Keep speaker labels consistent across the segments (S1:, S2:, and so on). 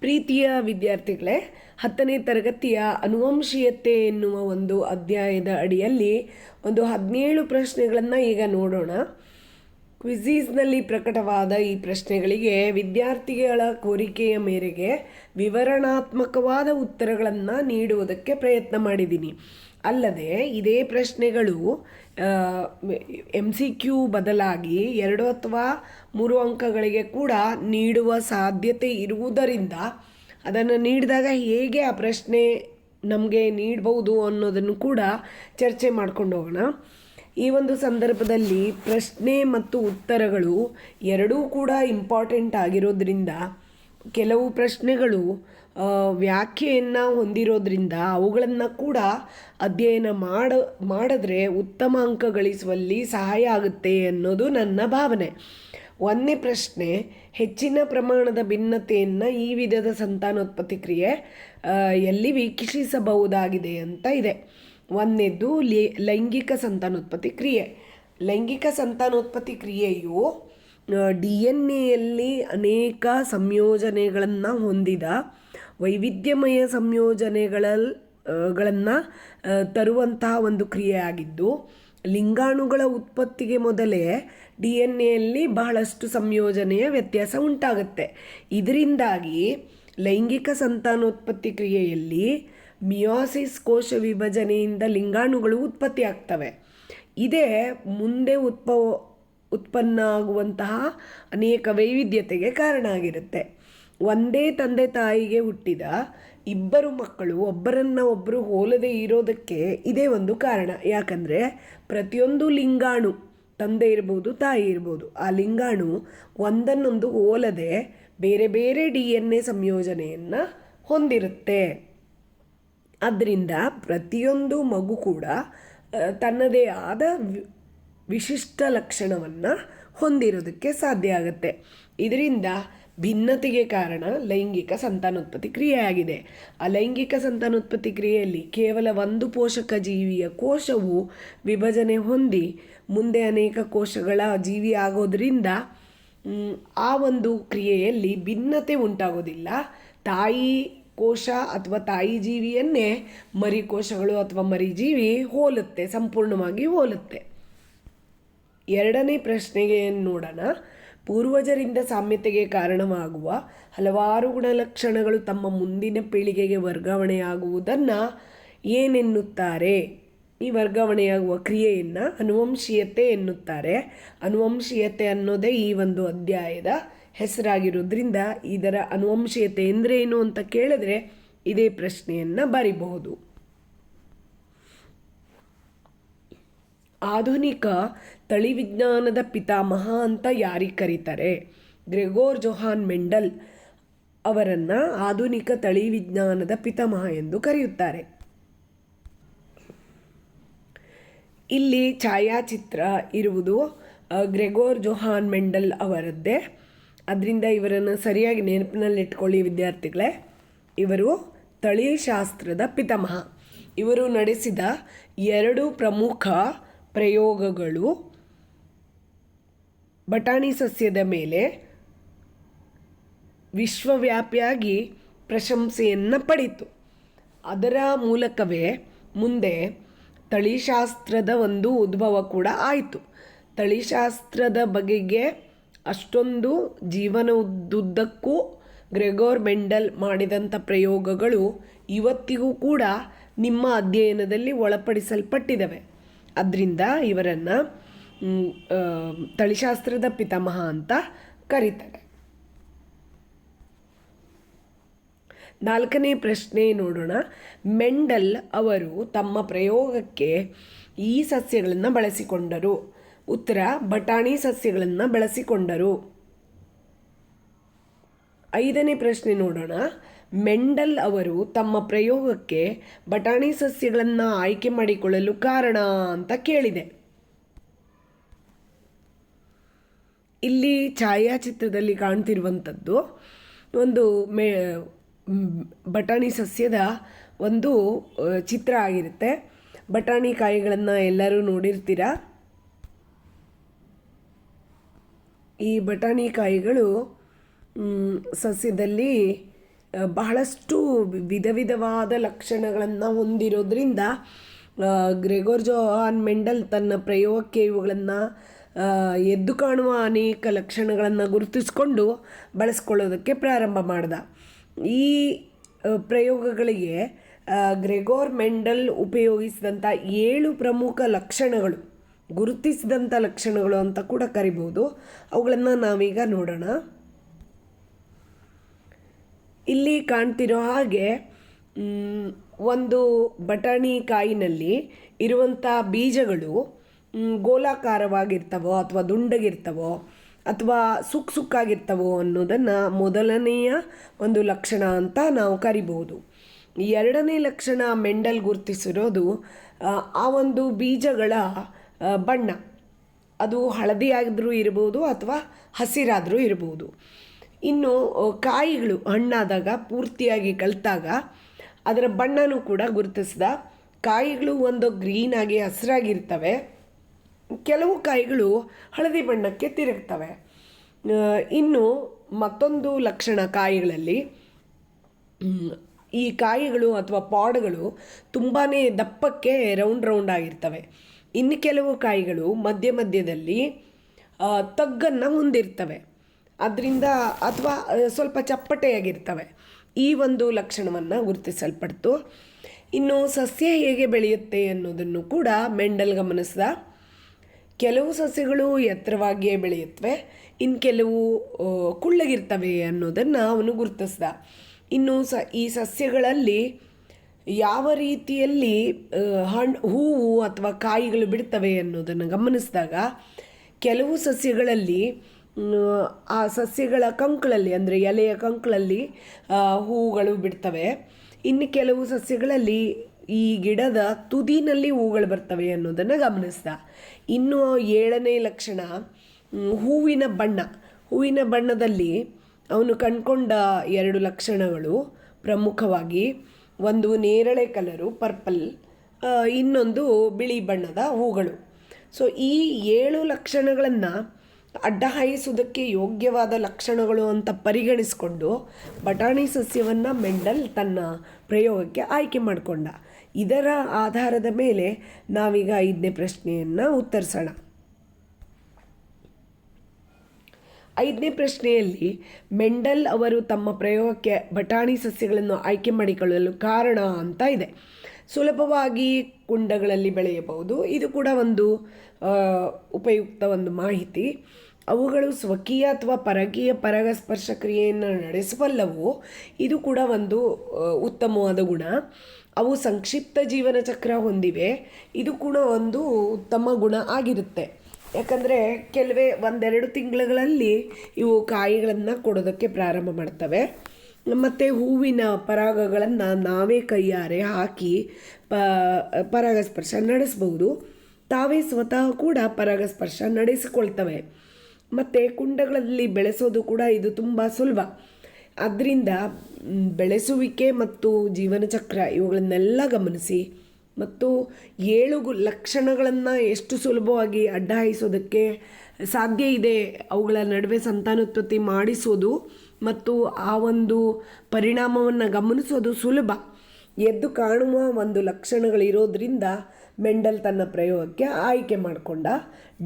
S1: ಪ್ರೀತಿಯ ವಿದ್ಯಾರ್ಥಿಗಳೇ, ಹತ್ತನೇ ತರಗತಿಯ ಅನುವಂಶೀಯತೆ ಎನ್ನುವ ಒಂದು ಅಧ್ಯಾಯದ ಅಡಿಯಲ್ಲಿ ಒಂದು ಹದಿನೇಳು ಪ್ರಶ್ನೆಗಳನ್ನು ಈಗ ನೋಡೋಣ. ಕ್ವಿಝೀಸ್ನಲ್ಲಿ ಪ್ರಕಟವಾದ ಈ ಪ್ರಶ್ನೆಗಳಿಗೆ ವಿದ್ಯಾರ್ಥಿಗಳ ಕೋರಿಕೆಯ ಮೇರೆಗೆ ವಿವರಣಾತ್ಮಕವಾದ ಉತ್ತರಗಳನ್ನು ನೀಡುವುದಕ್ಕೆ ಪ್ರಯತ್ನ ಮಾಡಿದ್ದೀನಿ. ಅಲ್ಲದೆ ಇದೇ ಪ್ರಶ್ನೆಗಳು ಎಂ ಸಿ ಕ್ಯೂ ಬದಲಾಗಿ ಎರಡು ಅಥವಾ ಮೂರು ಅಂಕಗಳಿಗೆ ಕೂಡ ನೀಡುವ ಸಾಧ್ಯತೆ ಇರುವುದರಿಂದ ಅದನ್ನು ನೀಡಿದಾಗ ಹೇಗೆ ಆ ಪ್ರಶ್ನೆ ನಮಗೆ ನೀಡಬಹುದು ಅನ್ನೋದನ್ನು ಕೂಡ ಚರ್ಚೆ ಮಾಡ್ಕೊಂಡು ಹೋಗೋಣ. ಈ ಒಂದು ಸಂದರ್ಭದಲ್ಲಿ ಪ್ರಶ್ನೆ ಮತ್ತು ಉತ್ತರಗಳು ಎರಡೂ ಕೂಡ ಇಂಪಾರ್ಟೆಂಟ್ ಆಗಿರೋದ್ರಿಂದ ಕೆಲವು ಪ್ರಶ್ನೆಗಳು ವ್ಯಾಖ್ಯೆಯನ್ನು ಹೊಂದಿರೋದ್ರಿಂದ ಅವುಗಳನ್ನು ಕೂಡ ಅಧ್ಯಯನ ಮಾಡ, ಮಾಡಿದ್ರೆ ಉತ್ತಮ ಅಂಕ ಗಳಿಸುವಲ್ಲಿ ಸಹಾಯ ಆಗುತ್ತೆ ಅನ್ನೋದು ನನ್ನ ಭಾವನೆ. ಒಂದನೇ ಪ್ರಶ್ನೆ, ಹೆಚ್ಚಿನ ಪ್ರಮಾಣದ ಭಿನ್ನತೆಯನ್ನು ಈ ವಿಧದ ಸಂತಾನೋತ್ಪತ್ತಿ ಕ್ರಿಯೆ ಎಲ್ಲಿ ವೀಕ್ಷಿಸಬಹುದಾಗಿದೆ ಅಂತ ಇದೆ. ಒಂದನೇದು ಲೈಂಗಿಕ ಸಂತಾನೋತ್ಪತ್ತಿ ಕ್ರಿಯೆ. ಲೈಂಗಿಕ ಸಂತಾನೋತ್ಪತ್ತಿ ಕ್ರಿಯೆಯು ಡಿ ಎನ್ ಎಯಲ್ಲಿ ಅನೇಕ ಸಂಯೋಜನೆಗಳನ್ನು ಹೊಂದಿದ ವೈವಿಧ್ಯಮಯ ಸಂಯೋಜನೆಗಳ ಗಳನ್ನು ತರುವಂತಹ ಒಂದು ಕ್ರಿಯೆ ಆಗಿದ್ದು ಲಿಂಗಾಣುಗಳ ಉತ್ಪತ್ತಿಗೆ ಮೊದಲೇ ಡಿ ಎನ್ ಎಯಲ್ಲಿ ಬಹಳಷ್ಟು ಸಂಯೋಜನೆಯ ವ್ಯತ್ಯಾಸ ಉಂಟಾಗುತ್ತೆ. ಇದರಿಂದಾಗಿ ಲೈಂಗಿಕ ಸಂತಾನೋತ್ಪತ್ತಿ ಕ್ರಿಯೆಯಲ್ಲಿ ಮಿಯೋಸಿಸ್ ಕೋಶ ವಿಭಜನೆಯಿಂದ ಲಿಂಗಾಣುಗಳು ಉತ್ಪತ್ತಿ ಆಗ್ತವೆ. ಇದೇ ಮುಂದೆ ಉತ್ಪ ಉತ್ಪನ್ನ ಆಗುವಂತಹ ಅನೇಕ ವೈವಿಧ್ಯತೆಗೆ ಕಾರಣ ಆಗಿರುತ್ತೆ. ಒಂದೇ ತಂದೆ ತಾಯಿಗೆ ಹುಟ್ಟಿದ ಇಬ್ಬರು ಮಕ್ಕಳು, ಒಬ್ಬರನ್ನ ಒಬ್ಬರು ಹೋಲದೆ ಇರೋದಕ್ಕೆ ಇದೇ ಒಂದು ಕಾರಣ. ಯಾಕಂದರೆ ಪ್ರತಿಯೊಂದು ಲಿಂಗಾಣು ತಂದೆ ಇರ್ಬೋದು, ತಾಯಿ ಇರ್ಬೋದು, ಆ ಲಿಂಗಾಣು ಒಂದನ್ನೊಂದು ಹೋಲದೆ ಬೇರೆ ಬೇರೆ ಡಿ ಎನ್ ಎ ಸಂಯೋಜನೆಯನ್ನು ಹೊಂದಿರುತ್ತೆ. ಆದ್ದರಿಂದ ಪ್ರತಿಯೊಂದು ಮಗು ಕೂಡ ತನ್ನದೇ ಆದ ವಿಶಿಷ್ಟ ಲಕ್ಷಣವನ್ನು ಹೊಂದಿರೋದಕ್ಕೆ ಸಾಧ್ಯ ಆಗುತ್ತೆ. ಇದರಿಂದ ಭಿನ್ನತೆಗೆ ಕಾರಣ ಲೈಂಗಿಕ ಸಂತಾನೋತ್ಪತ್ತಿ ಕ್ರಿಯೆಯಾಗಿದೆ. ಆ ಲೈಂಗಿಕ ಸಂತಾನೋತ್ಪತ್ತಿ ಕ್ರಿಯೆಯಲ್ಲಿ ಕೇವಲ ಒಂದು ಪೋಷಕ ಜೀವಿಯ ಕೋಶವು ವಿಭಜನೆ ಹೊಂದಿ ಮುಂದೆ ಅನೇಕ ಕೋಶಗಳ ಜೀವಿ ಆಗೋದ್ರಿಂದ ಆ ಒಂದು ಕ್ರಿಯೆಯಲ್ಲಿ ಭಿನ್ನತೆ ಉಂಟಾಗೋದಿಲ್ಲ. ತಾಯಿ ಕೋಶ ಅಥವಾ ತಾಯಿ ಜೀವಿಯನ್ನೇ ಮರಿ ಕೋಶಗಳು ಅಥವಾ ಮರಿ ಜೀವಿ ಹೋಲುತ್ತೆ, ಸಂಪೂರ್ಣವಾಗಿ ಹೋಲುತ್ತೆ. ಎರಡನೇ ಪ್ರಶ್ನೆಗೆ ನೋಡೋಣ? ಪೂರ್ವಜರಿಂದ ಸಾಮ್ಯತೆಗೆ ಕಾರಣವಾಗುವ ಹಲವಾರು ಗುಣಲಕ್ಷಣಗಳು ತಮ್ಮ ಮುಂದಿನ ಪೀಳಿಗೆಗೆ ವರ್ಗಾವಣೆಯಾಗುವುದನ್ನು ಏನೆನ್ನುತ್ತಾರೆ? ಈ ವರ್ಗಾವಣೆಯಾಗುವ ಕ್ರಿಯೆಯನ್ನು ಅನುವಂಶೀಯತೆ ಎನ್ನುತ್ತಾರೆ. ಅನುವಂಶೀಯತೆ ಅನ್ನೋದೇ ಈ ಒಂದು ಅಧ್ಯಾಯದ ಹೆಸರಾಗಿರೋದ್ರಿಂದ ಇದರ ಅನುವಂಶೀಯತೆ ಏನು ಅಂತ ಕೇಳಿದ್ರೆ ಇದೇ ಪ್ರಶ್ನೆಯನ್ನು ಬರಿಬಹುದು. ಆಧುನಿಕ ತಳಿವಿಜ್ಞಾನದ ಪಿತಾಮಹ ಅಂತ ಯಾರಿಗೆ ಕರೀತಾರೆ? ಗ್ರೆಗೋರ್ ಜೊಹಾನ್ ಮೆಂಡಲ್ ಅವರನ್ನು ಆಧುನಿಕ ತಳಿವಿಜ್ಞಾನದ ಪಿತಾಮಹ ಎಂದು ಕರೆಯುತ್ತಾರೆ. ಇಲ್ಲಿ ಛಾಯಾಚಿತ್ರ ಇರುವುದು ಗ್ರೆಗೋರ್ ಜೊಹಾನ್ ಮೆಂಡಲ್ ಅವರದ್ದೇ. ಅದರಿಂದ ಇವರನ್ನು ಸರಿಯಾಗಿ ನೆನಪಿನಲ್ಲಿಟ್ಕೊಳ್ಳಿ ವಿದ್ಯಾರ್ಥಿಗಳೇ. ಇವರು ತಳಿಶಾಸ್ತ್ರದ ಪಿತಾಮಹ. ಇವರು ನಡೆಸಿದ ಎರಡು ಪ್ರಮುಖ ಪ್ರಯೋಗಗಳು ಬಟಾಣಿ ಸಸ್ಯದ ಮೇಲೆ ವಿಶ್ವವ್ಯಾಪಿಯಾಗಿ ಪ್ರಶಂಸೆಯನ್ನು ಪಡೀತು. ಅದರ ಮೂಲಕವೇ ಮುಂದೆ ತಳಿಶಾಸ್ತ್ರದ ಒಂದು ಉದ್ಭವ ಕೂಡ ಆಯಿತು. ತಳಿಶಾಸ್ತ್ರದ ಬಗೆಗೆ ಅಷ್ಟೊಂದು ಜೀವನ ಉದ್ದುದ್ದಕ್ಕೂ ಗ್ರೆಗೋರ್ ಮೆಂಡಲ್ ಮಾಡಿದಂಥ ಪ್ರಯೋಗಗಳು ಇವತ್ತಿಗೂ ಕೂಡ ನಿಮ್ಮ ಅಧ್ಯಯನದಲ್ಲಿ ಒಳಪಡಿಸಲ್ಪಟ್ಟಿದ್ದಾವೆ ಅದರಿಂದ ಇವರನ್ನು ತಳಿಶಾಸ್ತ್ರದ ಪಿತಾಮಹ ಅಂತ ಕರೀತಾರೆ. ನಾಲ್ಕನೇ ಪ್ರಶ್ನೆ ನೋಡೋಣ. ಮೆಂಡಲ್ ಅವರು ತಮ್ಮ ಪ್ರಯೋಗಕ್ಕೆ ಈ ಸಸ್ಯಗಳನ್ನು ಬಳಸಿಕೊಂಡರು. ಉತ್ತರ, ಬಟಾಣಿ ಸಸ್ಯಗಳನ್ನು ಬಳಸಿಕೊಂಡರು. ಐದನೇ ಪ್ರಶ್ನೆ ನೋಡೋಣ. ಮೆಂಡಲ್ ಅವರು ತಮ್ಮ ಪ್ರಯೋಗಕ್ಕೆ ಬಟಾಣಿ ಸಸ್ಯಗಳನ್ನು ಆಯ್ಕೆ ಮಾಡಿಕೊಳ್ಳಲು ಕಾರಣ ಅಂತ ಕೇಳಿದೆ. ಇಲ್ಲಿ ಛಾಯಾಚಿತ್ರದಲ್ಲಿ ಕಾಣ್ತಿರುವಂಥದ್ದು ಒಂದು ಮೇ ಬಟಾಣಿ ಸಸ್ಯದ ಒಂದು ಚಿತ್ರ ಆಗಿರುತ್ತೆ. ಬಟಾಣಿ ಕಾಯಿಗಳನ್ನು ಎಲ್ಲರೂ ನೋಡಿರ್ತೀರ? ಈ ಬಟಾಣಿ ಕಾಯಿಗಳು ಸಸ್ಯದಲ್ಲಿ ಬಹಳಷ್ಟು ವಿಧ ವಿಧವಾದ ಲಕ್ಷಣಗಳನ್ನು ಹೊಂದಿರೋದ್ರಿಂದ ಗ್ರೆಗೋರ್ಜೋ ಗ್ರೆಗೋರ್ ಜೋಹಾನ್ ಮೆಂಡಲ್ ತನ್ನ ಪ್ರಯೋಗಕ್ಕೆ ಇವುಗಳನ್ನು ಎದ್ದು ಕಾಣುವ ಅನೇಕ ಲಕ್ಷಣಗಳನ್ನು ಗುರುತಿಸಿಕೊಂಡು ಬಳಸ್ಕೊಳ್ಳೋದಕ್ಕೆ ಪ್ರಾರಂಭ ಮಾಡ್ದ. ಈ ಪ್ರಯೋಗಗಳಿಗೆ ಗ್ರೆಗೋರ್ ಮೆಂಡಲ್ ಉಪಯೋಗಿಸಿದಂಥ ಏಳು ಪ್ರಮುಖ ಲಕ್ಷಣಗಳು ಗುರುತಿಸಿದಂಥ ಲಕ್ಷಣಗಳು ಅಂತ ಕೂಡ ಕರಿಬೋದು. ಅವುಗಳನ್ನು ನಾವೀಗ ನೋಡೋಣ. ಇಲ್ಲಿ ಕಾಣ್ತಿರೋ ಹಾಗೆ ಒಂದು ಬಟಾಣಿ ಕಾಯಿನಲ್ಲಿ ಇರುವಂಥ ಬೀಜಗಳು ಗೋಲಾಕಾರವಾಗಿರ್ತವೋ ಅಥವಾ ದುಂಡಗಿರ್ತವೋ ಅಥವಾ ಸುಕ್ ಸುಕ್ಕಾಗಿರ್ತವೋ ಅನ್ನೋದನ್ನು ಮೊದಲನೆಯ ಒಂದು ಲಕ್ಷಣ ಅಂತ ನಾವು ಕರಿಬೋದು ಎರಡನೇ ಲಕ್ಷಣ ಮೆಂಡಲ್ ಗುರುತಿಸಿರೋದು ಆ, ಒಂದು ಬೀಜಗಳ ಬಣ್ಣ. ಅದು ಹಳದಿಯಾದರೂ ಇರ್ಬೋದು ಅಥವಾ ಹಸಿರಾದರೂ ಇರ್ಬೋದು. ಇನ್ನು ಕಾಯಿಗಳು ಹಣ್ಣಾದಾಗ ಪೂರ್ತಿಯಾಗಿ ಕಲಿತಾಗ ಅದರ ಬಣ್ಣನೂ ಕೂಡ ಗುರುತಿಸ್ದ. ಕಾಯಿಗಳು ಒಂದು ಗ್ರೀನಾಗಿ ಹಸಿರಾಗಿರ್ತವೆ. ಕೆಲವು ಕಾಯಿಗಳು ಹಳದಿ ಬಣ್ಣಕ್ಕೆ ತಿರುಗ್ತವೆ. ಇನ್ನು ಮತ್ತೊಂದು ಲಕ್ಷಣ ಕಾಯಿಗಳಲ್ಲಿ ಈ ಕಾಯಿಗಳು ಅಥವಾ ಪಾಡ್ಗಳು ತುಂಬಾ ದಪ್ಪಕ್ಕೆ ರೌಂಡ್ ರೌಂಡ್ ಆಗಿರ್ತವೆ. ಇನ್ನು ಕೆಲವು ಕಾಯಿಗಳು ಮಧ್ಯ ಮಧ್ಯದಲ್ಲಿ ತಗ್ಗನ್ನು ಹೊಂದಿರ್ತವೆ. ಅದರಿಂದ ಅಥವಾ ಸ್ವಲ್ಪ ಚಪ್ಪಟೆಯಾಗಿರ್ತವೆ. ಈ ಒಂದು ಲಕ್ಷಣವನ್ನು ಗುರುತಿಸಲ್ಪಡ್ತು. ಇನ್ನು ಸಸ್ಯ ಹೇಗೆ ಬೆಳೆಯುತ್ತೆ ಅನ್ನೋದನ್ನು ಕೂಡ ಮೆಂಡಲ್ ಗಮನಿಸಿದ ಕೆಲವು ಸಸ್ಯಗಳು ಎತ್ತರವಾಗಿಯೇ ಬೆಳೆಯುತ್ತವೆ ಇನ್ನು ಕೆಲವು ಕುಳ್ಳಗಿರ್ತವೆ ಅನ್ನೋದನ್ನು ಅವನು ಗುರುತಿಸ್ದ. ಇನ್ನು ಸ, ಈ ಸಸ್ಯಗಳಲ್ಲಿ ಯಾವ ರೀತಿಯಲ್ಲಿ ಹಣ್ಣು ಹೂವು ಅಥವಾ ಕಾಯಿಗಳು ಬಿಡ್ತವೆ ಅನ್ನೋದನ್ನು ಗಮನಿಸಿದಾಗ, ಕೆಲವು ಸಸ್ಯಗಳಲ್ಲಿ ಆ ಸಸ್ಯಗಳ ಕಂಕುಳಲ್ಲಿ, ಅಂದರೆ ಎಲೆಯ ಕಂಕುಳಲ್ಲಿ ಹೂವುಗಳು ಬಿಡ್ತವೆ. ಇನ್ನು ಕೆಲವು ಸಸ್ಯಗಳಲ್ಲಿ ಈ ಗಿಡದ ತುದಿನಲ್ಲಿ ಹೂಗಳು ಬರ್ತವೆ ಅನ್ನೋದನ್ನು ಗಮನಿಸ್ದ. ಇನ್ನು ಏಳನೇ ಲಕ್ಷಣ ಹೂವಿನ ಬಣ್ಣ. ಹೂವಿನ ಬಣ್ಣದಲ್ಲಿ ಅವನು ಕಂಡುಕೊಂಡ ಎರಡು ಲಕ್ಷಣಗಳು ಪ್ರಮುಖವಾಗಿ. ಒಂದು ನೇರಳೆ ಕಲರು, ಪರ್ಪಲ್ ಇನ್ನೊಂದು ಬಿಳಿ ಬಣ್ಣದ ಹೂಗಳು. ಸೊ ಈ ಏಳು ಲಕ್ಷಣಗಳನ್ನು ಅಡ್ಡ ಹಾಯಿಸುವುದಕ್ಕೆ ಯೋಗ್ಯವಾದ ಲಕ್ಷಣಗಳು ಅಂತ ಪರಿಗಣಿಸಿಕೊಂಡು ಬಟಾಣಿ ಸಸ್ಯವನ್ನು ಮೆಂಡಲ್ ತನ್ನ ಪ್ರಯೋಗಕ್ಕೆ ಆಯ್ಕೆ ಮಾಡಿಕೊಂಡ. ಇದರ ಆಧಾರದ ಮೇಲೆ ನಾವೀಗ ಐದನೇ ಪ್ರಶ್ನೆಯನ್ನು ಉತ್ತರಿಸೋಣ. ಐದನೇ ಪ್ರಶ್ನೆಯಲ್ಲಿ ಮೆಂಡಲ್ ಅವರು ತಮ್ಮ ಪ್ರಯೋಗಕ್ಕೆ ಬಟಾಣಿ ಸಸ್ಯಗಳನ್ನು ಆಯ್ಕೆ ಮಾಡಿಕೊಳ್ಳಲು ಕಾರಣ ಅಂತ ಇದೆ. ಸುಲಭವಾಗಿ ಕುಂಡಗಳಲ್ಲಿ ಬೆಳೆಯಬಹುದು. ಇದು ಕೂಡ ಒಂದು ಉಪಯುಕ್ತ ಒಂದು ಮಾಹಿತಿ. ಅವುಗಳು ಸ್ವಕೀಯ ಅಥವಾ ಪರಕೀಯ ಪರಾಗಸ್ಪರ್ಶ ಕ್ರಿಯೆಯನ್ನು ನಡೆಸಬಲ್ಲವು ಇದು ಕೂಡ ಒಂದು ಉತ್ತಮವಾದ ಗುಣ. ಅವು ಸಂಕ್ಷಿಪ್ತ ಜೀವನ ಚಕ್ರ ಹೊಂದಿವೆ. ಇದು ಕೂಡ ಒಂದು ಉತ್ತಮ ಗುಣ ಆಗಿರುತ್ತೆ. ಯಾಕಂದರೆ ಕೆಲವೇ ಒಂದೆರಡು ತಿಂಗಳುಗಳಲ್ಲಿ ಇವು ಕಾಯಿಗಳನ್ನು ಕೊಡೋದಕ್ಕೆ ಪ್ರಾರಂಭ ಮಾಡ್ತವೆ. ಮತ್ತು ಹೂವಿನ ಪರಾಗಗಳನ್ನು ನಾವೇ ಕೈಯಾರೆ ಹಾಕಿ ಪ ಪರಾಗಸ್ಪರ್ಶ ನಡೆಸ್ಬೋದು ತಾವೇ ಸ್ವತಃ ಕೂಡ ಪರಾಗಸ್ಪರ್ಶ ನಡೆಸಿಕೊಳ್ತವೆ. ಮತ್ತು ಕುಂಡಗಳಲ್ಲಿ ಬೆಳೆಸೋದು ಕೂಡ ಇದು ತುಂಬ ಸುಲಭ. ಮ್, ಬೆಳೆಸುವಿಕೆ ಮತ್ತು ಜೀವನ ಚಕ್ರ ಇವುಗಳನ್ನೆಲ್ಲ ಗಮನಿಸಿ ಮತ್ತು ಏಳು ಲಕ್ಷಣಗಳನ್ನು ಎಷ್ಟು ಸುಲಭವಾಗಿ ಅಡ್ಡಾಯಿಸೋದಕ್ಕೆ ಸಾಧ್ಯ ಇದೆ ಅವುಗಳ ನಡುವೆ ಸಂತಾನೋತ್ಪತ್ತಿ ಮಾಡಿಸೋದು ಮತ್ತು ಆ ಒಂದು ಪರಿಣಾಮವನ್ನು ಗಮನಿಸೋದು ಸುಲಭ. ಎದ್ದು ಕಾಣುವ ಒಂದು ಲಕ್ಷಣಗಳಿರೋದ್ರಿಂದ ಮೆಂಡಲ್ ತನ್ನ ಪ್ರಯೋಗಕ್ಕೆ ಆಯ್ಕೆ ಮಾಡಿಕೊಂಡ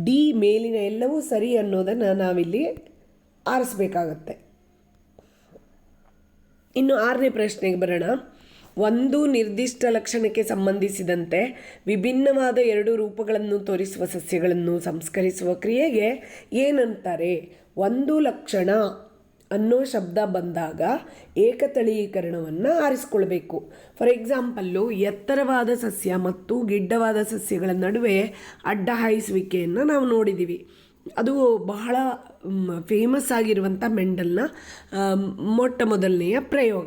S1: ಡಿ ಮೇಲಿನ ಎಲ್ಲವೂ ಸರಿ ಅನ್ನೋದನ್ನು ನಾವಿಲ್ಲಿ ಆರಿಸ್ಬೇಕಾಗತ್ತೆ. ಇನ್ನು ಆರನೇ ಪ್ರಶ್ನೆಗೆ ಬರೋಣ. ಒಂದು ನಿರ್ದಿಷ್ಟ ಲಕ್ಷಣಕ್ಕೆ ಸಂಬಂಧಿಸಿದಂತೆ ವಿಭಿನ್ನವಾದ ಎರಡು ರೂಪಗಳನ್ನು ತೋರಿಸುವ ಸಸ್ಯಗಳನ್ನು ಸಂಸ್ಕರಿಸುವ ಕ್ರಿಯೆಗೆ ಏನಂತಾರೆ? ಒಂದು ಲಕ್ಷಣ ಅನ್ನೋ ಶಬ್ದ ಬಂದಾಗ ಏಕತಳೀಕರಣವನ್ನು ಆರಿಸ್ಕೊಳ್ಬೇಕು. ಫಾರ್ ಎಕ್ಸಾಂಪಲ್ಲು ಎತ್ತರವಾದ ಸಸ್ಯ ಮತ್ತು ಗಿಡ್ಡವಾದ ಸಸ್ಯಗಳ ನಡುವೆ ಅಡ್ಡ ಹಾಯಿಸುವಿಕೆಯನ್ನು ನಾವು ನೋಡಿದ್ದೀವಿ ಅದು ಬಹಳ ಫೇಮಸ್ ಆಗಿರುವಂಥ ಮೆಂಡಲ್ನ ಮೊಟ್ಟ ಮೊದಲನೆಯ ಪ್ರಯೋಗ.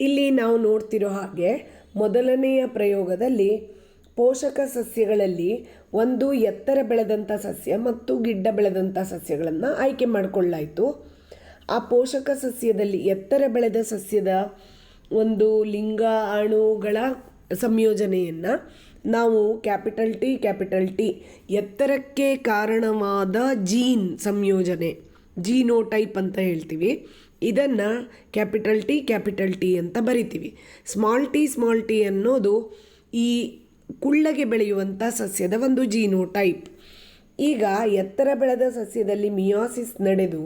S1: ಇಲ್ಲಿ ನಾವು ನೋಡ್ತಿರೋ ಹಾಗೆ ಮೊದಲನೆಯ ಪ್ರಯೋಗದಲ್ಲಿ ಪೋಷಕ ಸಸ್ಯಗಳಲ್ಲಿ ಒಂದು ಎತ್ತರ ಬೆಳೆದಂಥ ಸಸ್ಯ ಮತ್ತು ಗಿಡ್ಡ ಬೆಳೆದಂಥ ಸಸ್ಯಗಳನ್ನು ಆಯ್ಕೆ ಮಾಡಿಕೊಳ್ಳಾಯಿತು. ಆ ಪೋಷಕ ಸಸ್ಯದಲ್ಲಿ ಎತ್ತರ ಬೆಳೆದ ಸಸ್ಯದ ಒಂದು ಲಿಂಗ ಅಣುಗಳ ಸಂಯೋಜನೆಯನ್ನು ನಾವು ಕ್ಯಾಪಿಟಲ್ ಟಿ ಕ್ಯಾಪಿಟಲ್ ಟಿ. ಎತ್ತರಕ್ಕೆ ಕಾರಣವಾದ ಜೀನ್ ಸಂಯೋಜನೆ, ಜೀನೋಟೈಪ್ ಅಂತ ಹೇಳ್ತೀವಿ. ಇದನ್ನು ಕ್ಯಾಪಿಟಲ್ ಟಿ ಕ್ಯಾಪಿಟಲ್ ಟಿ ಅಂತ ಬರಿತೀವಿ. ಸ್ಮಾಲ್ ಟಿ ಸ್ಮಾಲ್ ಟಿ ಅನ್ನೋದು ಈ ಕುಳ್ಳಗೆ ಬೆಳೆಯುವಂಥ ಸಸ್ಯದ ಒಂದು ಜೀನೋಟೈಪ್. ಈಗ ಎತ್ತರ ಬೆಳೆದ ಸಸ್ಯದಲ್ಲಿ ಮಿಯಾಸಿಸ್ ನಡೆದು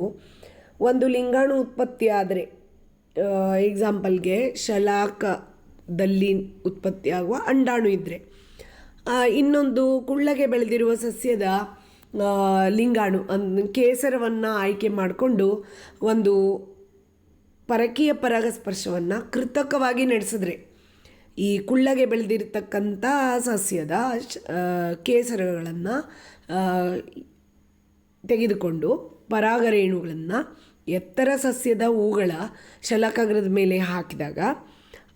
S1: ಒಂದು ಲಿಂಗಾಣು ಉತ್ಪತ್ತಿ ಆದರೆ ಎಕ್ಸಾಂಪಲ್ಗೆ ಶಲಾಕದಲ್ಲಿ ಉತ್ಪತ್ತಿಯಾಗುವ ಅಂಡಾಣು ಇದ್ದರೆ ಇನ್ನೊಂದು ಕುಳ್ಳಗೆ ಬೆಳೆದಿರುವ ಸಸ್ಯದ ಲಿಂಗಾಣು, ಅನ್, ಕೇಸರವನ್ನು ಆಯ್ಕೆ ಮಾಡಿಕೊಂಡು ಒಂದು ಪರಕೀಯ ಪರಾಗಸ್ಪರ್ಶವನ್ನು ಕೃತಕವಾಗಿ ನಡೆಸಿದ್ರೆ, ಈ ಕುಳ್ಳಗೆ ಬೆಳೆದಿರ್ತಕ್ಕಂಥ ಸಸ್ಯದ ಕೇಸರಗಳನ್ನು ತೆಗೆದುಕೊಂಡು ಪರಾಗರೇಣುಗಳನ್ನು ಎತ್ತರ ಸಸ್ಯದ ಹೂಗಳ ಶಲಕಗ್ರದ ಮೇಲೆ ಹಾಕಿದಾಗ,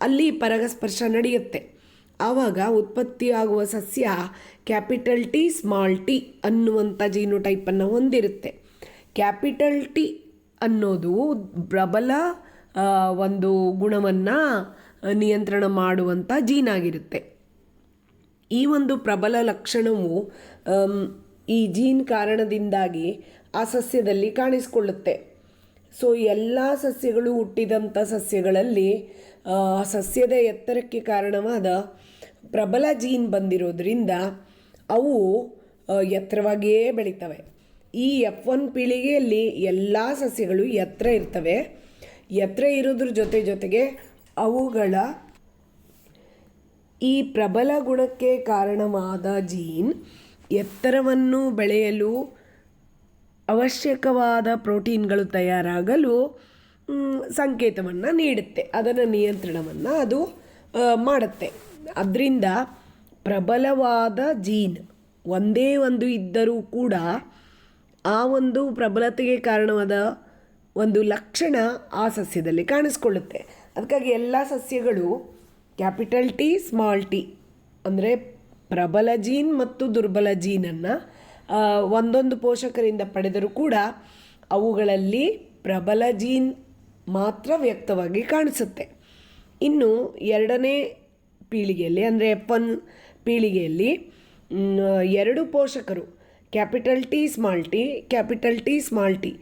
S1: ಅಲ್ಲಿ ಪರಾಗಸ್ಪರ್ಶ ನಡೆಯುತ್ತೆ. ಆವಾಗ ಉತ್ಪತ್ತಿಯಾಗುವ ಸಸ್ಯ ಕ್ಯಾಪಿಟಲ್ ಟಿ, ಸ್ಮಾಲ್ ಟಿ ಅನ್ನುವಂಥ ಜೀನೋಟೈಪನ್ನು ಹೊಂದಿರುತ್ತೆ. ಕ್ಯಾಪಿಟಲ್ ಟಿ ಅನ್ನೋದು ಪ್ರಬಲ ಒಂದು ಗುಣವನ್ನು ನಿಯಂತ್ರಣ ಮಾಡುವಂಥ ಜೀನಾಗಿರುತ್ತೆ ಈ ಒಂದು ಪ್ರಬಲ ಲಕ್ಷಣವು ಈ ಜೀನ್ ಕಾರಣದಿಂದಾಗಿ ಆ ಸಸ್ಯದಲ್ಲಿ ಕಾಣಿಸಿಕೊಳ್ಳುತ್ತೆ. ಸೊ, ಎಲ್ಲ ಸಸ್ಯಗಳು ಹುಟ್ಟಿದಂಥ ಸಸ್ಯಗಳಲ್ಲಿ ಸಸ್ಯದ ಎತ್ತರಕ್ಕೆ ಕಾರಣವಾದ ಪ್ರಬಲ ಜೀನ್ ಬಂದಿರೋದ್ರಿಂದ ಅವು ಎತ್ತರವಾಗಿಯೇ ಬೆಳೀತವೆ. ಈ ಎಫ್ ಒನ್ ಪೀಳಿಗೆಯಲ್ಲಿ ಎಲ್ಲ ಸಸ್ಯಗಳು ಎತ್ತರ ಇರ್ತವೆ. ಎತ್ತರ ಇರೋದ್ರ ಜೊತೆ ಜೊತೆಗೆ ಅವುಗಳ ಈ ಪ್ರಬಲ ಗುಣಕ್ಕೆ ಕಾರಣವಾದ ಜೀನ್ ಎತ್ತರವನ್ನು ಬೆಳೆಯಲು ಅವಶ್ಯಕವಾದ ಪ್ರೋಟೀನ್ಗಳು ತಯಾರಾಗಲು ಸಂಕೇತವನ್ನು ನೀಡುತ್ತೆ. ಅದನ್ನು ನಿಯಂತ್ರಣವನ್ನು ಅದು ಮಾಡುತ್ತೆ. ಅದರಿಂದ ಪ್ರಬಲವಾದ ಜೀನ್ ಒಂದೇ ಒಂದು ಇದ್ದರೂ ಕೂಡ ಆ ಒಂದು ಪ್ರಬಲತೆಗೆ ಕಾರಣವಾದ ಒಂದು ಲಕ್ಷಣ ಆ ಸಸ್ಯದಲ್ಲಿ ಕಾಣಿಸ್ಕೊಳ್ಳುತ್ತೆ. ಅದಕ್ಕಾಗಿ ಎಲ್ಲ ಸಸ್ಯಗಳು ಕ್ಯಾಪಿಟಲ್ ಟಿ, ಸ್ಮಾಲ್ ಟಿ ಅಂದರೆ ಪ್ರಬಲ ಜೀನ್ ಮತ್ತು ದುರ್ಬಲ ಜೀನನ್ನು ಒಂದೊಂದು ಪೋಷಕರಿಂದ ಪಡೆದರೂ ಕೂಡ ಅವುಗಳಲ್ಲಿ ಪ್ರಬಲ ಜೀನ್ ಮಾತ್ರ ವ್ಯಕ್ತವಾಗಿ ಕಾಣಿಸುತ್ತೆ. ಇನ್ನು ಎರಡನೇ ಪೀಳಿಗೆಯಲ್ಲಿ, ಅಂದರೆ ಎಫ್ ಒನ್ ಪೀಳಿಗೆಯಲ್ಲಿ ಎರಡು ಪೋಷಕರು, capital T, small T, capital T, small T.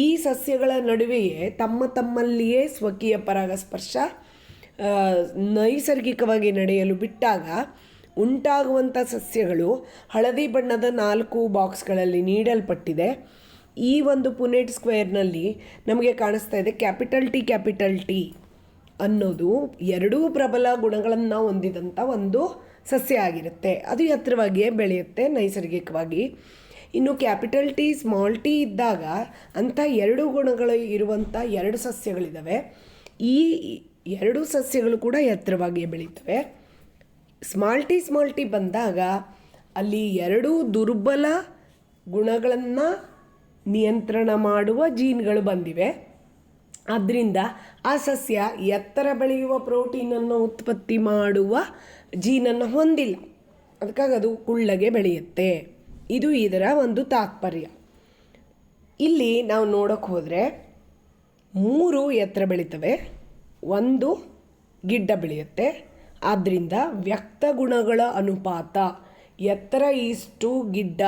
S1: ಈ ಸಸ್ಯಗಳ ನಡುವೆಯೇ ತಮ್ಮ ತಮ್ಮಲ್ಲಿಯೇ ಸ್ವಕೀಯ ಪರಾಗಸ್ಪರ್ಶ ನೈಸರ್ಗಿಕವಾಗಿ ನಡೆಯಲು ಬಿಟ್ಟಾಗ ಉಂಟಾಗುವಂಥ ಸಸ್ಯಗಳು ಹಳದಿ ಬಣ್ಣದ ನಾಲ್ಕು ಬಾಕ್ಸ್ಗಳಲ್ಲಿ ನೀಡಲ್ಪಟ್ಟಿದೆ. ಈ ಒಂದು ಪುನೆಟ್ ಸ್ಕ್ವೇರ್ನಲ್ಲಿ ನಮಗೆ ಕಾಣಿಸ್ತಾ ಇದೆ ಕ್ಯಾಪಿಟಲ್ ಟಿ ಕ್ಯಾಪಿಟಲ್ ಟಿ. ಅನ್ನೋದು ಎರಡೂ ಪ್ರಬಲ ಗುಣಗಳನ್ನು ಹೊಂದಿದಂಥ ಒಂದು ಸಸ್ಯ ಆಗಿರುತ್ತೆ. ಅದು ಎತ್ತರವಾಗಿಯೇ ಬೆಳೆಯುತ್ತೆ ನೈಸರ್ಗಿಕವಾಗಿ. ಇನ್ನು ಕ್ಯಾಪಿಟಲ್ ಟಿ, ಸ್ಮಾಲ್ ಟಿ ಇದ್ದಾಗ ಅಂಥ ಎರಡು ಗುಣಗಳು ಇರುವಂಥ ಎರಡು ಸಸ್ಯಗಳಿದ್ದಾವೆ ಈ ಎರಡು ಸಸ್ಯಗಳು ಕೂಡ ಎತ್ತರವಾಗಿಯೇ ಬೆಳೀತವೆ. ಸ್ಮಾಲ್ ಟಿ ಸ್ಮಾಲ್ ಟಿ ಬಂದಾಗ ಅಲ್ಲಿ ಎರಡು ದುರ್ಬಲ ಗುಣಗಳನ್ನು ನಿಯಂತ್ರಣ ಮಾಡುವ ಜೀನ್ಗಳು ಬಂದಿವೆ. ಆದ್ದರಿಂದ ಆ ಸಸ್ಯ ಎತ್ತರ ಬೆಳೆಯುವ ಪ್ರೋಟೀನನ್ನು ಉತ್ಪತ್ತಿ ಮಾಡುವ ಜೀನನ್ನು ಹೊಂದಿಲ್ಲ. ಅದಕ್ಕಾಗಿ ಅದು ಕುಳ್ಳಗೆ ಬೆಳೆಯುತ್ತೆ. ಇದು ಇದರ ಒಂದು ತಾತ್ಪರ್ಯ. ಇಲ್ಲಿ ನಾವು ನೋಡೋಕೆ ಹೋದರೆ ಮೂರು ಎತ್ತರ ಬೆಳೀತವೆ. ಒಂದು ಗಿಡ್ಡ ಬೆಳೆಯುತ್ತೆ. ಆದ್ದರಿಂದ ವ್ಯಕ್ತ ಗುಣಗಳ ಅನುಪಾತ ಎತ್ತರ ಈಸ್ಟು ಗಿಡ್ಡ.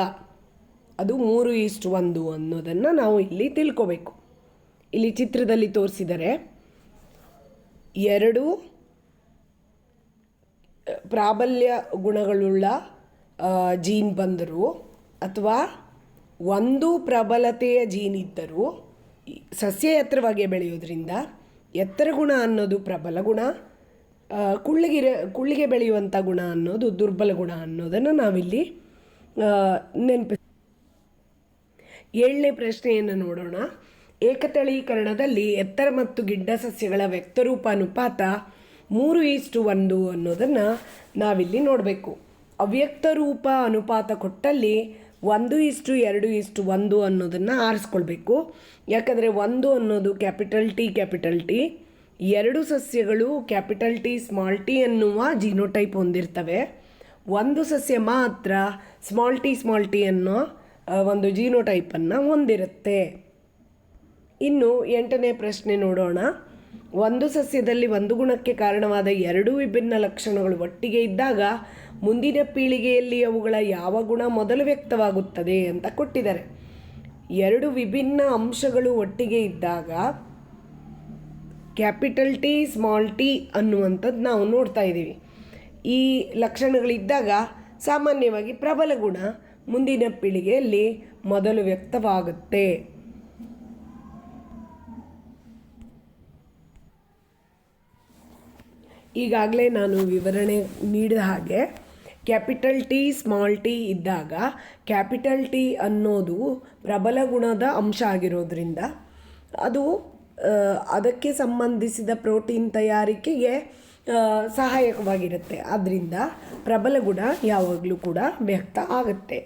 S1: ಅದು ಮೂರು ಈಸ್ಟು ಒಂದು ಅನ್ನೋದನ್ನು ನಾವು ಇಲ್ಲಿ ತಿಳ್ಕೋಬೇಕು. ಇಲ್ಲಿ ಚಿತ್ರದಲ್ಲಿ ತೋರಿಸಿದರೆ ಎರಡು ಪ್ರಾಬಲ್ಯ ಗುಣಗಳುಳ್ಳ ಜೀನ್ ಬಂದರು ಅಥವಾ ಒಂದು ಪ್ರಬಲತೆಯ ಜೀನ್ ಇದ್ದರೂ. ಸಸ್ಯ ಎತ್ತರವಾಗಿ ಬೆಳೆಯೋದ್ರಿಂದ ಎತ್ತರ ಗುಣ ಅನ್ನೋದು ಪ್ರಬಲ ಗುಣ ಕುಳ್ಳಿಗೆ ಕುಳ್ಳಿಗಿರ ಕುಳ್ಳಿಗೆ ಬೆಳೆಯುವಂಥ ಗುಣ ಅನ್ನೋದು ದುರ್ಬಲ ಗುಣ ಅನ್ನೋದನ್ನು ನಾವಿಲ್ಲಿ ನೆನಪಿ ಏಳನೇ ಪ್ರಶ್ನೆಯನ್ನು ನೋಡೋಣ. ಏಕತಳೀಕರಣದಲ್ಲಿ ಎತ್ತರ ಮತ್ತು ಗಿಡ್ಡ ಸಸ್ಯಗಳ ವ್ಯಕ್ತರೂಪ ಅನುಪಾತ ಮೂರು ಈಸ್ಟು ಒಂದು ಅನ್ನೋದನ್ನು ನಾವಿಲ್ಲಿ ನೋಡಬೇಕು. ಅವ್ಯಕ್ತ ರೂಪ ಅನುಪಾತ ಕೊಟ್ಟಲ್ಲಿ ಒಂದು ಇಷ್ಟು ಎರಡು ಇಷ್ಟು ಒಂದು ಅನ್ನೋದನ್ನು ಆರಿಸ್ಕೊಳ್ಬೇಕು. ಯಾಕಂದರೆ ಒಂದು ಅನ್ನೋದು ಕ್ಯಾಪಿಟಲ್ ಟಿ ಕ್ಯಾಪಿಟಲ್ ಟಿ. ಎರಡು ಸಸ್ಯಗಳು ಕ್ಯಾಪಿಟಲ್ ಟಿ, ಸ್ಮಾಲ್ ಟಿ ಅನ್ನುವ ಜೀನೋಟೈಪ್ ಹೊಂದಿರ್ತವೆ. ಒಂದು ಸಸ್ಯ ಮಾತ್ರ ಸ್ಮಾಲ್ ಟಿ ಸ್ಮಾಲ್ ಟಿ ಅನ್ನೋ ಒಂದು ಜೀನೋಟೈಪನ್ನು ಹೊಂದಿರುತ್ತೆ. ಇನ್ನು ಎಂಟನೇ ಪ್ರಶ್ನೆ ನೋಡೋಣ. ಒಂದು ಸಸ್ಯದಲ್ಲಿ ಒಂದು ಗುಣಕ್ಕೆ ಕಾರಣವಾದ ಎರಡು ವಿಭಿನ್ನ ಲಕ್ಷಣಗಳು ಒಟ್ಟಿಗೆ ಇದ್ದಾಗ ಮುಂದಿನ ಪೀಳಿಗೆಯಲ್ಲಿ ಅವುಗಳ ಯಾವ ಗುಣ ಮೊದಲು ವ್ಯಕ್ತವಾಗುತ್ತದೆ ಅಂತ ಕೊಟ್ಟಿದ್ದಾರೆ. ಎರಡು ವಿಭಿನ್ನ ಅಂಶಗಳು ಒಟ್ಟಿಗೆ ಇದ್ದಾಗ ಕ್ಯಾಪಿಟಲ್ ಟಿ, ಸ್ಮಾಲ್ ಟಿ ಅನ್ನುವಂಥದ್ದು ನಾವು ನೋಡ್ತಾ ಇದ್ದೀವಿ. ಈ ಲಕ್ಷಣಗಳಿದ್ದಾಗ ಸಾಮಾನ್ಯವಾಗಿ ಪ್ರಬಲ ಗುಣ ಮುಂದಿನ ಪೀಳಿಗೆಯಲ್ಲಿ ಮೊದಲು ವ್ಯಕ್ತವಾಗುತ್ತೆ. ಈಗಾಗಲೇ ನಾನು ವಿವರಣೆ ನೀಡಿದ ಹಾಗೆ ಕ್ಯಾಪಿಟಲ್ ಟಿ, ಸ್ಮಾಲ್ ಟಿ ಇದ್ದಾಗ ಕ್ಯಾಪಿಟಲ್ ಟಿ ಅನ್ನೋದು ಪ್ರಬಲ ಗುಣದ ಅಂಶ ಆಗಿರೋದ್ರಿಂದ ಅದು ಅದಕ್ಕೆ ಸಂಬಂಧಿಸಿದ ಪ್ರೋಟೀನ್ ತಯಾರಿಕೆಗೆ ಸಹಾಯಕವಾಗಿರುತ್ತೆ. ಆದ್ದರಿಂದ ಪ್ರಬಲ ಗುಣ ಯಾವಾಗಲೂ ಕೂಡ ವ್ಯಕ್ತ ಆಗುತ್ತೆ.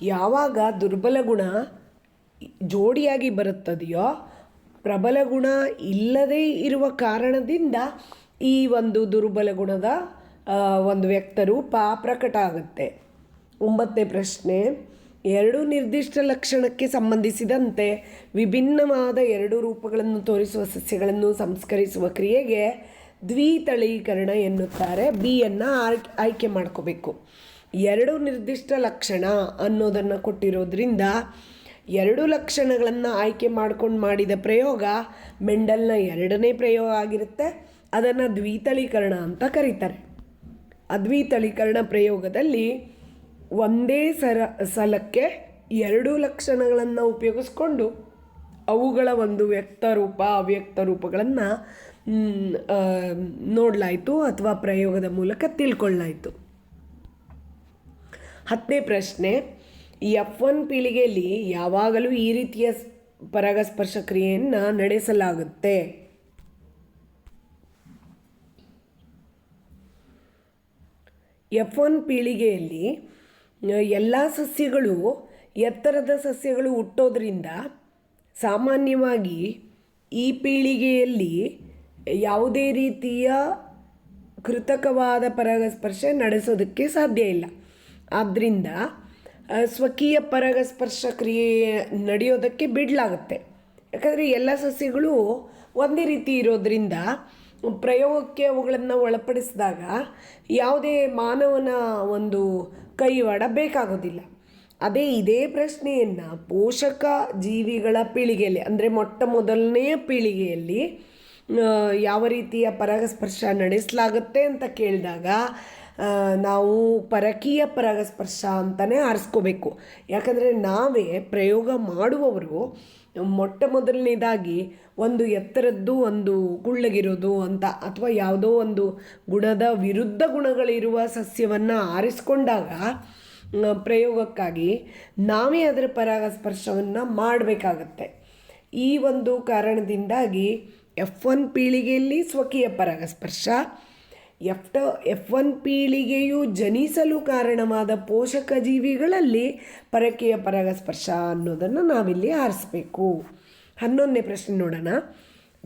S1: ಯಾವಾಗ ದುರ್ಬಲ ಗುಣ ಜೋಡಿಯಾಗಿ ಬರುತ್ತದೆಯೋ ಪ್ರಬಲ ಗುಣ ಇಲ್ಲದೇ ಇರುವ ಕಾರಣದಿಂದ ಈ ಒಂದು ದುರ್ಬಲ ಗುಣದ ಒಂದು ವ್ಯಕ್ತ ರೂಪ ಪ್ರಕಟ ಆಗುತ್ತೆ. ಒಂಬತ್ತನೇ ಪ್ರಶ್ನೆ, ಎರಡು ನಿರ್ದಿಷ್ಟ ಲಕ್ಷಣಕ್ಕೆ ಸಂಬಂಧಿಸಿದಂತೆ ವಿಭಿನ್ನವಾದ ಎರಡು ರೂಪಗಳನ್ನು ತೋರಿಸುವ ಸಸ್ಯಗಳನ್ನು ಸಂಸ್ಕರಿಸುವ ಕ್ರಿಯೆಗೆ ದ್ವಿತಳೀಕರಣ ಎನ್ನುತ್ತಾರೆ. ಬಿಯನ್ನು ಆಯ್ಕೆ ಮಾಡ್ಕೋಬೇಕು. ಎರಡು ನಿರ್ದಿಷ್ಟ ಲಕ್ಷಣ ಅನ್ನೋದನ್ನು ಕೊಟ್ಟಿರೋದ್ರಿಂದ ಎರಡು ಲಕ್ಷಣಗಳನ್ನು ಆಯ್ಕೆ ಮಾಡ್ಕೊಂಡು ಮಾಡಿದ ಪ್ರಯೋಗ ಮೆಂಡಲ್ನ ಎರಡನೇ ಪ್ರಯೋಗ ಆಗಿರುತ್ತೆ. ಅದನ್ನು ದ್ವಿತಳೀಕರಣ ಅಂತ ಕರೀತಾರೆ. ಅದ್ವಿತಳೀಕರಣ ಪ್ರಯೋಗದಲ್ಲಿ ಒಂದೇ ಸರ, ಸಲಕ್ಕೆ ಎರಡು ಲಕ್ಷಣಗಳನ್ನು ಉಪಯೋಗಿಸ್ಕೊಂಡು ಅವುಗಳ ಒಂದು ವ್ಯಕ್ತ ರೂಪ, ಅವ್ಯಕ್ತ ರೂಪಗಳನ್ನು ನೋಡಲಾಯಿತು ಅಥವಾ ಪ್ರಯೋಗದ ಮೂಲಕ ತಿಳ್ಕೊಳ್ಳಾಯಿತು ಹತ್ತನೇ ಪ್ರಶ್ನೆ ಎಫ್ ಒನ್ ಪೀಳಿಗೆಯಲ್ಲಿ ಯಾವಾಗಲೂ ಈ ರೀತಿಯ ಪರಾಗಸ್ಪರ್ಶ ಕ್ರಿಯೆಯನ್ನು ನಡೆಸಲಾಗುತ್ತೆ. ಎಫ್ ಒನ್ ಪೀಳಿಗೆಯಲ್ಲಿ ಎಲ್ಲ ಸಸ್ಯಗಳು, ಎತ್ತರದ ಸಸ್ಯಗಳು ಹುಟ್ಟೋದ್ರಿಂದ ಸಾಮಾನ್ಯವಾಗಿ ಈ ಪೀಳಿಗೆಯಲ್ಲಿ ಯಾವುದೇ ರೀತಿಯ ಕೃತಕವಾದ ಪರಾಗಸ್ಪರ್ಶ ನಡೆಸೋದಕ್ಕೆ ಸಾಧ್ಯ ಇಲ್ಲ. ಆದ್ದರಿಂದ ಸ್ವಕೀಯ ಪರಾಗಸ್ಪರ್ಶ ಕ್ರಿಯೆ ನಡೆಯೋದಕ್ಕೆ ಬಿಡಲಾಗುತ್ತೆ. ಯಾಕಂದರೆ ಎಲ್ಲ ಸಸ್ಯಗಳು ಒಂದೇ ರೀತಿ ಇರೋದರಿಂದ ಪ್ರಯೋಗಕ್ಕೆ ಅವುಗಳನ್ನು ಒಳಪಡಿಸಿದಾಗ ಯಾವುದೇ ಮಾನವನ ಒಂದು ಕೈವಾಡ ಬೇಕಾಗೋದಿಲ್ಲ. ಅದೇ ಇದೇ ಪ್ರಶ್ನೆಯನ್ನು ಪೋಷಕ ಜೀವಿಗಳ ಪೀಳಿಗೆಯಲ್ಲಿ, ಅಂದರೆ ಮೊಟ್ಟ ಮೊದಲನೆಯ ಪೀಳಿಗೆಯಲ್ಲಿ ಯಾವ ರೀತಿಯ ಪರಾಗಸ್ಪರ್ಶ ನಡೆಸಲಾಗುತ್ತೆ ಅಂತ ಕೇಳಿದಾಗ ನಾವು ಪರಕೀಯ ಪರಾಗಸ್ಪರ್ಶ ಅಂತಲೇ ಆರಿಸ್ಕೋಬೇಕು. ಯಾಕಂದರೆ ನಾವೇ ಪ್ರಯೋಗ ಮಾಡುವವರು ಮೊಟ್ಟ ಮೊದಲನೇದಾಗಿ ಒಂದು ಎತ್ತರದ್ದು ಒಂದು ಗುಳ್ಳಗಿರೋದು ಅಂತ ಅಥವಾ ಯಾವುದೋ ಒಂದು ಗುಣದ ವಿರುದ್ಧ ಗುಣಗಳಿರುವ ಸಸ್ಯವನ್ನು ಆರಿಸ್ಕೊಂಡಾಗ ಪ್ರಯೋಗಕ್ಕಾಗಿ ನಾವೇ ಅದರ ಪರಾಗಸ್ಪರ್ಶವನ್ನು ಮಾಡಬೇಕಾಗತ್ತೆ. ಈ ಒಂದು ಕಾರಣದಿಂದಾಗಿ ಎಫ್ ಒನ್ ಪೀಳಿಗೆಯಲ್ಲಿ ಸ್ವಕೀಯ ಪರಾಗಸ್ಪರ್ಶ ಎಫ್ ಟ ಎಫ್ ಒನ್ ಪೀಳಿಗೆಯು ಜನಿಸಲು ಕಾರಣವಾದ ಪೋಷಕ ಜೀವಿಗಳಲ್ಲಿ ಪರಕೀಯ ಪರಾಗಸ್ಪರ್ಶ ಅನ್ನೋದನ್ನು ನಾವಿಲ್ಲಿ ಆರಿಸ್ಬೇಕು. ಹನ್ನೊಂದನೇ ಪ್ರಶ್ನೆ ನೋಡೋಣ.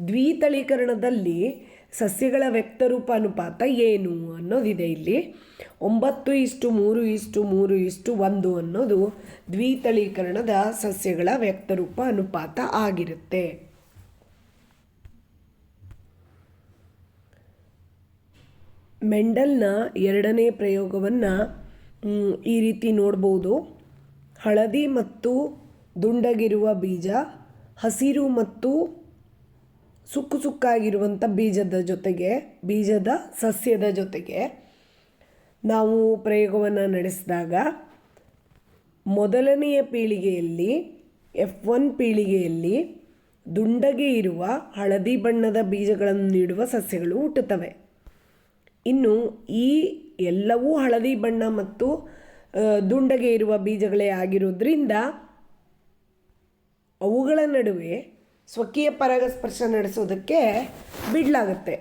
S1: ದ್ವಿತಳೀಕರಣದಲ್ಲಿ ಸಸ್ಯಗಳ ವ್ಯಕ್ತರೂಪ ಅನುಪಾತ ಏನು ಅನ್ನೋದಿದೆ ಇಲ್ಲಿ. ಒಂಬತ್ತು ಇಷ್ಟು ಮೂರು ಇಷ್ಟು ಮೂರು ಇಷ್ಟು ಒಂದು ಅನ್ನೋದು ದ್ವಿತಳೀಕರಣದ ಸಸ್ಯಗಳ ವ್ಯಕ್ತರೂಪ ಅನುಪಾತ ಆಗಿರುತ್ತೆ. ಮೆಂಡಲ್ನ ಎರಡನೇ ಪ್ರಯೋಗವನ್ನು ಈ ರೀತಿ ನೋಡ್ಬೋದು. ಹಳದಿ ಮತ್ತು ದುಂಡಗಿರುವ ಬೀಜ, ಹಸಿರು ಮತ್ತು ಸುಕ್ಕು ಸುಕ್ಕಾಗಿರುವಂಥ ಬೀಜದ ಜೊತೆಗೆ, ಬೀಜದ ಸಸ್ಯದ ಜೊತೆಗೆ ನಾವು ಪ್ರಯೋಗವನ್ನು ನಡೆಸಿದಾಗ, ಮೊದಲನೆಯ ಪೀಳಿಗೆಯಲ್ಲಿ, ಎಫ್ ಒನ್ ಪೀಳಿಗೆಯಲ್ಲಿ ದುಂಡಗೆ ಇರುವ ಹಳದಿ ಬಣ್ಣದ ಬೀಜಗಳನ್ನು ನೀಡುವ ಸಸ್ಯಗಳು ಹುಟ್ಟುತ್ತವೆ. ಇನ್ನು ಈ ಎಲ್ಲವೂ ಹಳದಿ ಬಣ್ಣ ಮತ್ತು ದುಂಡಗೆ ಇರುವ ಬೀಜಗಳೇ ಆಗಿರೋದ್ರಿಂದ ಅವುಗಳ ನಡುವೆ ಸ್ವಕೀಯ ಪರಾಗಸ್ಪರ್ಶ ನಡೆಸೋದಕ್ಕೆ ಬಿಡಲಾಗುತ್ತೆ.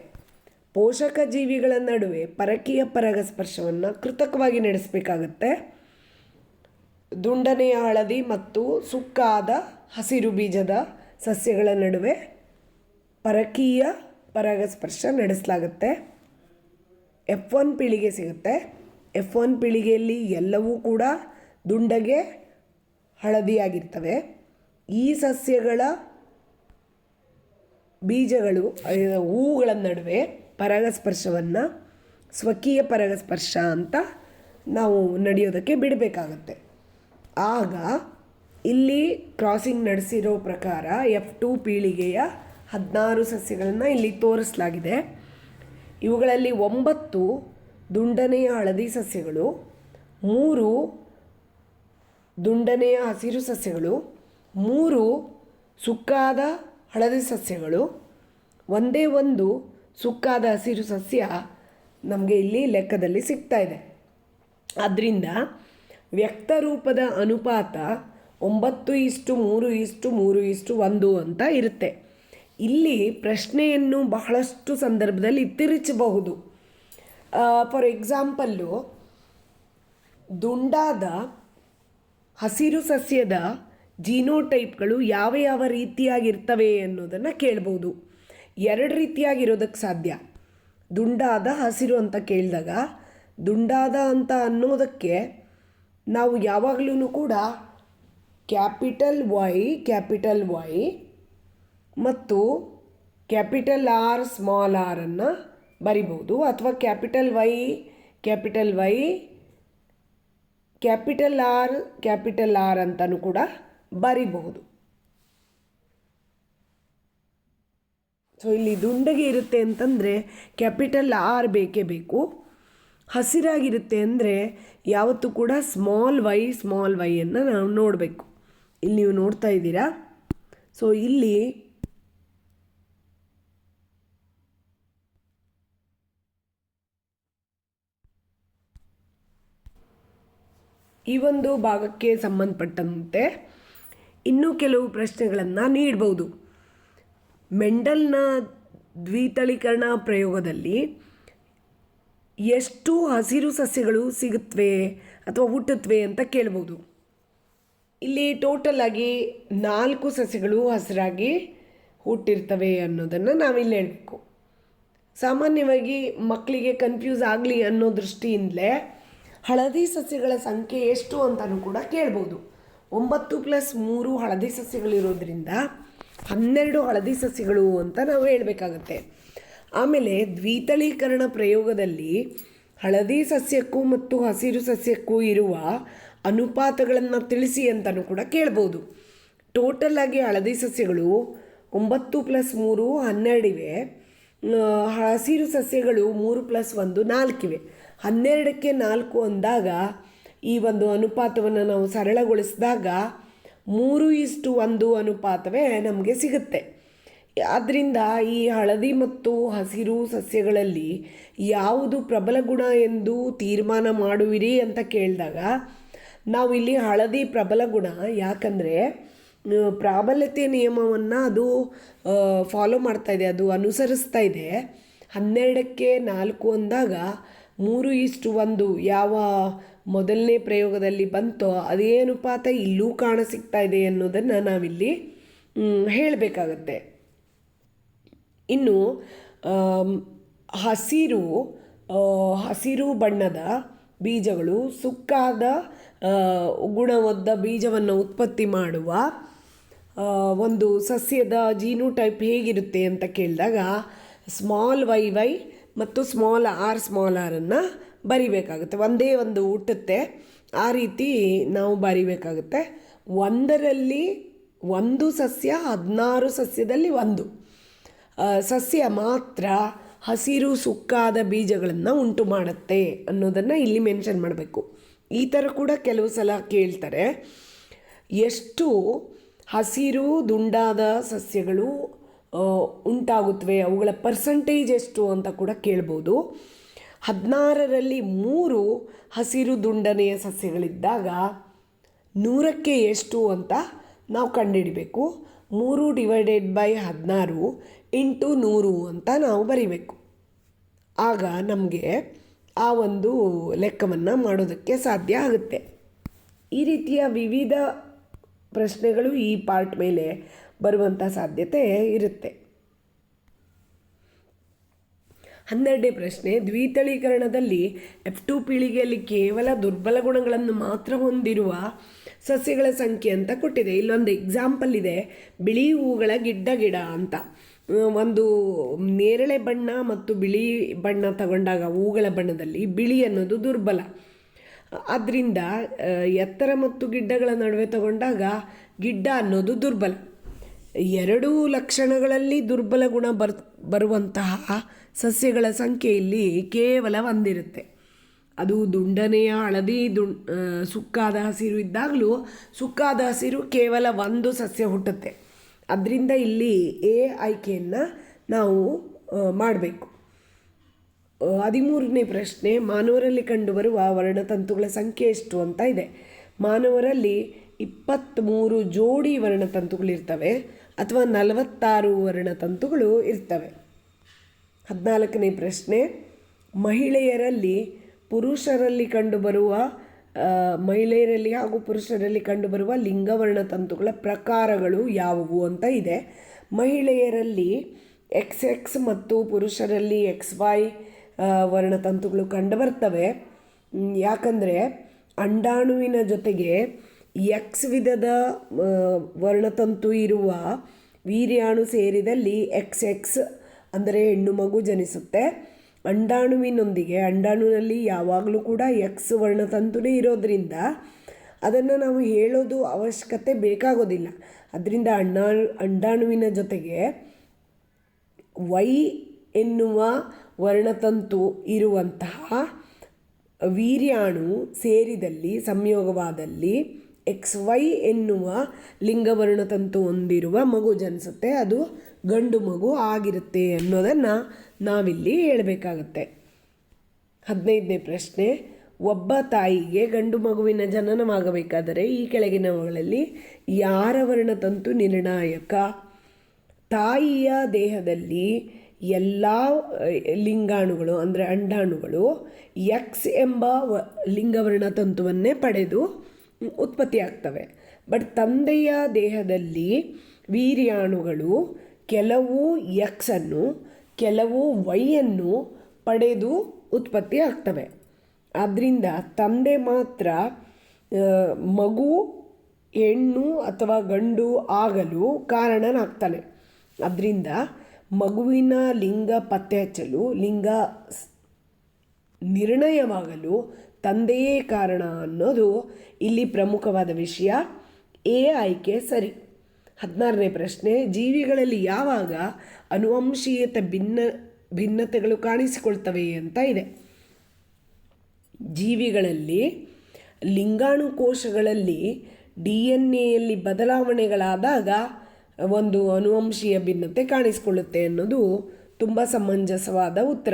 S1: ಪೋಷಕ ಜೀವಿಗಳ ನಡುವೆ ಪರಕೀಯ ಪರಾಗಸ್ಪರ್ಶವನ್ನು ಕೃತಕವಾಗಿ ನಡೆಸಬೇಕಾಗತ್ತೆ. ದುಂಡನೆಯ ಹಳದಿ ಮತ್ತು ಸುಕ್ಕಾದ ಹಸಿರು ಬೀಜದ ಸಸ್ಯಗಳ ನಡುವೆ ಪರಕೀಯ ಪರಾಗಸ್ಪರ್ಶ ನಡೆಸಲಾಗುತ್ತೆ. ಎಫ್ ಒನ್ ಪೀಳಿಗೆ ಸಿಗುತ್ತೆ. ಎಫ್ ಒನ್ ಪೀಳಿಗೆಯಲ್ಲಿ ಎಲ್ಲವೂ ಕೂಡ ದುಂಡಗೆ ಹಳದಿಯಾಗಿರ್ತವೆ. ಈ ಸಸ್ಯಗಳ ಬೀಜಗಳು ಹೂಗಳ ನಡುವೆ ಪರಾಗಸ್ಪರ್ಶವನ್ನು, ಸ್ವಕೀಯ ಪರಾಗಸ್ಪರ್ಶ ಅಂತ ನಾವು ನಡೆಯೋದಕ್ಕೆ ಬಿಡಬೇಕಾಗತ್ತೆ. ಆಗ ಇಲ್ಲಿ ಕ್ರಾಸಿಂಗ್ ನಡೆಸಿರೋ ಪ್ರಕಾರ ಎಫ್ ಟು ಪೀಳಿಗೆಯ ಹದಿನಾರು ಸಸ್ಯಗಳನ್ನು ಇಲ್ಲಿ ತೋರಿಸಲಾಗಿದೆ. ಇವುಗಳಲ್ಲಿ ಒಂಬತ್ತು ದುಂಡನೆಯ ಹಳದಿ ಸಸ್ಯಗಳು, ಮೂರು ದುಂಡನೆಯ ಹಸಿರು ಸಸ್ಯಗಳು, ಮೂರು ಸುಕ್ಕಾದ ಹಳದಿ ಸಸ್ಯಗಳು, ಒಂದೇ ಒಂದು ಸುಕ್ಕಾದ ಹಸಿರು ಸಸ್ಯ ನಮಗೆ ಇಲ್ಲಿ ಲೆಕ್ಕದಲ್ಲಿ ಸಿಗ್ತಾ ಇದೆ. ಆದ್ದರಿಂದ ವ್ಯಕ್ತರೂಪದ ಅನುಪಾತ ಒಂಬತ್ತು ಇಷ್ಟು ಮೂರು ಇಷ್ಟು ಮೂರು ಇಷ್ಟು ಒಂದು ಅಂತ ಇರುತ್ತೆ. ಇಲ್ಲಿ ಪ್ರಶ್ನೆಯನ್ನು ಬಹಳಷ್ಟು ಸಂದರ್ಭದಲ್ಲಿ ತಿರುಚಬಹುದು. ಫಾರ್ ಎಕ್ಸಾಂಪಲ್ಲು ದುಂಡಾದ ಹಸಿರು ಸಸ್ಯದ ಜೀನೋಟೈಪ್ಗಳು ಯಾವ ಯಾವ ರೀತಿಯಾಗಿರ್ತವೆ ಅನ್ನೋದನ್ನು ಕೇಳ್ಬೋದು ಎರಡು ರೀತಿಯಾಗಿರೋದಕ್ಕೆ ಸಾಧ್ಯ. ದುಂಡಾದ ಹಸಿರು ಅಂತ ಕೇಳಿದಾಗ ದುಂಡಾದ ಅಂತ ಅನ್ನೋದಕ್ಕೆ ನಾವು ಯಾವಾಗಲೂ ಕೂಡ ಕ್ಯಾಪಿಟಲ್ ವೈ ಕ್ಯಾಪಿಟಲ್ ವೈ ಮತ್ತು ಕ್ಯಾಪಿಟಲ್ ಆರ್ ಸ್ಮಾಲ್ ಆರನ್ನು ಬರಿಬೋದು. ಅಥವಾ capital Y capital Y capital R capital R ಅಂತಲೂ ಕೂಡ ಬರಿಬಹುದು. ಸೊ ಇಲ್ಲಿ ದುಂಡಗೆ ಇರುತ್ತೆ ಅಂತಂದರೆ ಕ್ಯಾಪಿಟಲ್ ಆರ್ ಬೇಕೇ ಬೇಕು. ಹಸಿರಾಗಿರುತ್ತೆ ಅಂದರೆ ಯಾವತ್ತೂ ಕೂಡ ಸ್ಮಾಲ್ ವೈ ಸ್ಮಾಲ್ ವೈಯನ್ನು ನಾವು ನೋಡಬೇಕು. ಇಲ್ಲಿ ನೀವು ನೋಡ್ತಾ ಇದ್ದೀರಾ? ಸೊ ಇಲ್ಲಿ ಈ ಒಂದು ಭಾಗಕ್ಕೆ ಸಂಬಂಧಪಟ್ಟಂತೆ ಇನ್ನೂ ಕೆಲವು ಪ್ರಶ್ನೆಗಳನ್ನು ನೀಡಬಹುದು ಮೆಂಡಲ್ನ ದ್ವಿತಳೀಕರಣ ಪ್ರಯೋಗದಲ್ಲಿ ಎಷ್ಟು ಹಸಿರು ಸಸ್ಯಗಳು ಸಿಗುತ್ತವೆ ಅಥವಾ ಹುಟ್ಟುತ್ತವೆ ಅಂತ ಕೇಳ್ಬೋದು. ಇಲ್ಲಿ ಟೋಟಲ್ ಆಗಿ ನಾಲ್ಕು ಸಸ್ಯಗಳು ಹಸಿರಾಗಿ ಹುಟ್ಟಿರ್ತವೆ ಅನ್ನೋದನ್ನು ನಾವಿಲ್ಲಿ ಹೇಳಬೇಕು. ಸಾಮಾನ್ಯವಾಗಿ ಮಕ್ಕಳಿಗೆ ಕನ್ಫ್ಯೂಸ್ ಆಗಲಿ ಅನ್ನೋ ದೃಷ್ಟಿಯಿಂದಲೇ ಹಳದಿ ಸಸ್ಯಗಳ ಸಂಖ್ಯೆ ಎಷ್ಟು ಅಂತಲೂ ಕೂಡ ಕೇಳ್ಬೋದು. ಒಂಬತ್ತು ಪ್ಲಸ್ ಮೂರು ಹಳದಿ ಸಸ್ಯಗಳಿರೋದ್ರಿಂದ ಹನ್ನೆರಡು ಹಳದಿ ಸಸ್ಯಗಳು ಅಂತ ನಾವು ಹೇಳಬೇಕಾಗತ್ತೆ. ಆಮೇಲೆ ದ್ವಿತಳೀಕರಣ ಪ್ರಯೋಗದಲ್ಲಿ ಹಳದಿ ಸಸ್ಯಕ್ಕೂ ಮತ್ತು ಹಸಿರು ಸಸ್ಯಕ್ಕೂ ಇರುವ ಅನುಪಾತಗಳನ್ನು ತಿಳಿಸಿ ಅಂತಲೂ ಕೂಡ ಕೇಳ್ಬೋದು. ಟೋಟಲ್ ಆಗಿ ಹಳದಿ ಸಸ್ಯಗಳು ಒಂಬತ್ತು ಪ್ಲಸ್ ಮೂರು ಹನ್ನೆರಡಿವೆ. ಹಸಿರು ಸಸ್ಯಗಳು ಮೂರು ಪ್ಲಸ್ ಒಂದು ನಾಲ್ಕಿವೆ. ಹನ್ನೆರಡಕ್ಕೆ ನಾಲ್ಕು ಅಂದಾಗ ಈ ಒಂದು ಅನುಪಾತವನ್ನು ನಾವು ಸರಳಗೊಳಿಸಿದಾಗ ಮೂರು ಇಷ್ಟು ಒಂದು ಅನುಪಾತವೇ ನಮಗೆ ಸಿಗುತ್ತೆ. ಆದ್ದರಿಂದ ಈ ಹಳದಿ ಮತ್ತು ಹಸಿರು ಸಸ್ಯಗಳಲ್ಲಿ ಯಾವುದು ಪ್ರಬಲ ಗುಣ ಎಂದು ತೀರ್ಮಾನ ಮಾಡುವಿರಿ ಅಂತ ಕೇಳಿದಾಗ ನಾವು ಇಲ್ಲಿ ಹಳದಿ ಪ್ರಬಲ ಗುಣ ಯಾಕಂದರೆ ಪ್ರಾಬಲ್ಯತೆ ನಿಯಮವನ್ನು ಅದು ಫಾಲೋ ಮಾಡ್ತಾ ಇದೆ, ಅದು ಅನುಸರಿಸ್ತಾ ಇದೆ. ಹನ್ನೆರಡಕ್ಕೆ ನಾಲ್ಕು ಅಂದಾಗ ಮೂರು ಇಷ್ಟು ಒಂದು ಯಾವ ಮೊದಲನೇ ಪ್ರಯೋಗದಲ್ಲಿ ಬಂತೋ ಅದೇ ಅನುಪಾತ ಇಲ್ಲೂ ಕಾಣಸಿಗ್ತಾ ಇದೆ ಅನ್ನೋದನ್ನು ನಾವಿಲ್ಲಿ ಹೇಳಬೇಕಾಗತ್ತೆ. ಇನ್ನು ಹಸಿರು ಹಸಿರು ಬಣ್ಣದ ಬೀಜಗಳು ಸುಕ್ಕಾದ ಗುಣವದ್ದ ಬೀಜವನ್ನು ಉತ್ಪತ್ತಿ ಮಾಡುವ ಒಂದು ಸಸ್ಯದ ಜೀನು ಟೈಪ್ ಹೇಗಿರುತ್ತೆ ಅಂತ ಕೇಳಿದಾಗ, ಸ್ಮಾಲ್ ವೈ ವೈ ಮತ್ತು ಸ್ಮಾಲ್ ಆರ್ ಸ್ಮಾಲ್ ಆರನ್ನು ಬರಿಬೇಕಾಗುತ್ತೆ. ಒಂದೇ ಒಂದು ಹುಟ್ಟುತ್ತೆ ಆ ರೀತಿ ನಾವು ಬರಿಬೇಕಾಗುತ್ತೆ. ಒಂದರಲ್ಲಿ ಒಂದು ಸಸ್ಯ, ಹದಿನಾರು ಸಸ್ಯದಲ್ಲಿ ಒಂದು. ಸಸ್ಯ ಮಾತ್ರ ಹಸಿರು ಸುಕ್ಕಾದ ಬೀಜಗಳನ್ನು ಉಂಟು ಮಾಡುತ್ತೆ ಅನ್ನೋದನ್ನು ಇಲ್ಲಿ ಮೆನ್ಷನ್ ಮಾಡಬೇಕು. ಈ ಥರ ಕೂಡ ಕೆಲವು ಸಲ ಕೇಳ್ತಾರೆ. ಎಷ್ಟು ಹಸಿರು ದುಂಡಾದ ಸಸ್ಯಗಳು ಉಂಟಾಗುತ್ತವೆ, ಅವುಗಳ ಪರ್ಸಂಟೇಜ್ ಎಷ್ಟು ಅಂತ ಕೂಡ ಕೇಳ್ಬೋದು. ಹದಿನಾರರಲ್ಲಿ ಮೂರು ಹಸಿರು ದುಂಡನೆಯ ಸಸ್ಯಗಳಿದ್ದಾಗ ನೂರಕ್ಕೆ ಎಷ್ಟು ಅಂತ ನಾವು ಕಂಡುಹಿಡಬೇಕು. ಮೂರು ಡಿವೈಡೆಡ್ ಬೈ ಹದಿನಾರು ಇಂಟು ನೂರು ಅಂತ ನಾವು ಬರೀಬೇಕು. ಆಗ ನಮಗೆ ಆ ಒಂದು ಲೆಕ್ಕವನ್ನು ಮಾಡೋದಕ್ಕೆ ಸಾಧ್ಯ ಆಗುತ್ತೆ. ಈ ರೀತಿಯ ವಿವಿಧ ಪ್ರಶ್ನೆಗಳು ಈ ಪಾರ್ಟ್ ಮೇಲೆ ಬರುವಂಥ ಸಾಧ್ಯತೆ ಇರುತ್ತೆ. ಹನ್ನೆರಡನೇ ಪ್ರಶ್ನೆ ದ್ವಿತಳೀಕರಣದಲ್ಲಿ ಎಫ್ ಟು ಪೀಳಿಗೆಯಲ್ಲಿ ಕೇವಲ ದುರ್ಬಲ ಗುಣಗಳನ್ನು ಮಾತ್ರ ಹೊಂದಿರುವ ಸಸ್ಯಗಳ ಸಂಖ್ಯೆ ಅಂತ ಕೊಟ್ಟಿದೆ. ಇಲ್ಲೊಂದು ಎಕ್ಸಾಂಪಲ್ ಇದೆ, ಬಿಳಿ ಹೂಗಳ ಗಿಡ್ಡ ಗಿಡ ಅಂತ. ಒಂದು ನೇರಳೆ ಬಣ್ಣ ಮತ್ತು ಬಿಳಿ ಬಣ್ಣ ತಗೊಂಡಾಗ ಹೂಗಳ ಬಣ್ಣದಲ್ಲಿ ಬಿಳಿ ಅನ್ನೋದು ದುರ್ಬಲ. ಆದ್ದರಿಂದ ಎತ್ತರ ಮತ್ತು ಗಿಡ್ಡಗಳ ನಡುವೆ ತಗೊಂಡಾಗ ಗಿಡ್ಡ ಅನ್ನೋದು ದುರ್ಬಲ. ಎರಡೂ ಲಕ್ಷಣಗಳಲ್ಲಿ ದುರ್ಬಲ ಗುಣ ಬರ್, ಬರುವಂತಹ ಸಸ್ಯಗಳ ಸಂಖ್ಯೆ ಇಲ್ಲಿ ಕೇವಲ ಒಂದಿರುತ್ತೆ. ಅದು ದುಂಡನೆಯ ಹಳದಿ ದುಂ ಸುಕ್ಕಾದ ಹಸಿರು ಇದ್ದಾಗಲೂ ಸುಕ್ಕಾದ ಹಸಿರು ಕೇವಲ ಒಂದು ಸಸ್ಯ ಹುಟ್ಟುತ್ತೆ. ಅದರಿಂದ ಇಲ್ಲಿ ಎ ಆಯ್ಕೆಯನ್ನು ನಾವು ಮಾಡಬೇಕು. ಹದಿಮೂರನೇ ಪ್ರಶ್ನೆ, ಮಾನವರಲ್ಲಿ ಕಂಡುಬರುವ ವರ್ಣತಂತುಗಳ ಸಂಖ್ಯೆ ಎಷ್ಟು ಅಂತ ಇದೆ. ಮಾನವರಲ್ಲಿ ಇಪ್ಪತ್ತ್ಮೂರು ಜೋಡಿ ವರ್ಣತಂತುಗಳಿರ್ತವೆ. ಅಥವಾ ನಲವತ್ತಾರು ವರ್ಣತಂತುಗಳು ಇರ್ತವೆ. ಹದಿನಾಲ್ಕನೇ ಪ್ರಶ್ನೆ, ಮಹಿಳೆಯರಲ್ಲಿ ಪುರುಷರಲ್ಲಿ ಕಂಡುಬರುವ ಮಹಿಳೆಯರಲ್ಲಿ ಹಾಗೂ ಪುರುಷರಲ್ಲಿ ಕಂಡುಬರುವ ಲಿಂಗವರ್ಣ ತಂತುಗಳ ಪ್ರಕಾರಗಳು ಯಾವುವು ಅಂತ ಇದೆ. ಮಹಿಳೆಯರಲ್ಲಿ ಎಕ್ಸ್ ಎಕ್ಸ್ ಮತ್ತು ಪುರುಷರಲ್ಲಿ ಎಕ್ಸ್ ವೈ ವರ್ಣತಂತುಗಳು ಕಂಡುಬರ್ತವೆ ಯಾಕಂದರೆ ಅಂಡಾಣುವಿನ ಜೊತೆಗೆ ಎಕ್ಸ್ ವಿಧದ ವರ್ಣತಂತು ಇರುವ ವೀರ್ಯಾಣು ಸೇರಿದಲ್ಲಿ ಎಕ್ಸ್ ಎಕ್ಸ್ ಅಂದರೆ ಹೆಣ್ಣು ಮಗು ಜನಿಸುತ್ತೆ. ಅಂಡಾಣುವಿನೊಂದಿಗೆ, ಅಂಡಾಣುವಿನಲ್ಲಿ ಯಾವಾಗಲೂ ಕೂಡ ಎಕ್ಸ್ ವರ್ಣತಂತುನೇ ಇರೋದ್ರಿಂದ ಅದನ್ನು ನಾವು ಹೇಳೋದು ಅವಶ್ಯಕತೆ ಬೇಕಾಗೋದಿಲ್ಲ. ಅದರಿಂದ ಅಂಡಾಣು, ಅಂಡಾಣುವಿನ ಜೊತೆಗೆ ವೈ ಎನ್ನುವ ವರ್ಣತಂತು ಇರುವಂತಹ ವೀರ್ಯಾಣು ಸೇರಿದಲ್ಲಿ, ಸಂಯೋಗವಾದಲ್ಲಿ ಎಕ್ಸ್ ವೈ ಎನ್ನುವ ಲಿಂಗವರ್ಣತಂತು ಹೊಂದಿರುವ ಮಗು ಜನಿಸುತ್ತೆ. ಅದು ಗಂಡು ಮಗು ಆಗಿರುತ್ತೆ ಅನ್ನೋದನ್ನು ನಾವಿಲ್ಲಿ ಹೇಳಬೇಕಾಗತ್ತೆ. ಹದಿನೈದನೇ ಪ್ರಶ್ನೆ, ಒಬ್ಬ ತಾಯಿಗೆ ಗಂಡು ಮಗುವಿನ ಜನನವಾಗಬೇಕಾದರೆ ಈ ಕೆಳಗಿನವುಗಳಲ್ಲಿ ಯಾರ ವರ್ಣತಂತು ನಿರ್ಣಾಯಕ? ತಾಯಿಯ ದೇಹದಲ್ಲಿ ಎಲ್ಲ ಲಿಂಗಾಣುಗಳು, ಅಂದರೆ ಅಂಡಾಣುಗಳು ಎಕ್ಸ್ ಎಂಬ ವ, ಲಿಂಗವರ್ಣ ತಂತುವನ್ನೇ ಪಡೆದು ಉತ್ಪತ್ತಿಯಾಗ್ತವೆ ಬಟ್ ತಂದೆಯ ದೇಹದಲ್ಲಿ ವೀರ್ಯಾಣುಗಳು ಕೆಲವು ಎಕ್ಸನ್ನು ಕೆಲವು ವೈಯನ್ನು ಪಡೆದು ಉತ್ಪತ್ತಿ ಆಗ್ತವೆ. ಆದ್ದರಿಂದ ತಂದೆ ಮಾತ್ರ ಮಗು, ಹೆಣ್ಣು ಅಥವಾ ಗಂಡು ಆಗಲು ಕಾರಣನಾಗ್ತಾನೆ. ಅದರಿಂದ ಮಗುವಿನ ಲಿಂಗ ಪತ್ತೆ ಹಚ್ಚಲು, ಲಿಂಗ ನಿರ್ಣಯವಾಗಲು ತಂದೆಯೇ ಕಾರಣ ಅನ್ನೋದು ಇಲ್ಲಿ ಪ್ರಮುಖವಾದ ವಿಷಯ. ಎ ಆಯ್ಕೆ ಸರಿ. ಹದಿನಾರನೇ ಪ್ರಶ್ನೆ, ಜೀವಿಗಳಲ್ಲಿ ಯಾವಾಗ ಅನುವಂಶೀಯತೆ ಭಿನ್ನ, ಭಿನ್ನತೆಗಳು ಕಾಣಿಸಿಕೊಳ್ತವೆ ಅಂತ ಇದೆ. ಜೀವಿಗಳಲ್ಲಿ ಲಿಂಗಾಣು ಕೋಶಗಳಲ್ಲಿ ಡಿ ಎನ್ ಎಯಲ್ಲಿ ಬದಲಾವಣೆಗಳಾದಾಗ ಒಂದು ಅನುವಂಶೀಯ ಭಿನ್ನತೆ ಕಾಣಿಸಿಕೊಳ್ಳುತ್ತೆ ಅನ್ನೋದು ತುಂಬ ಸಮಂಜಸವಾದ ಉತ್ತರ.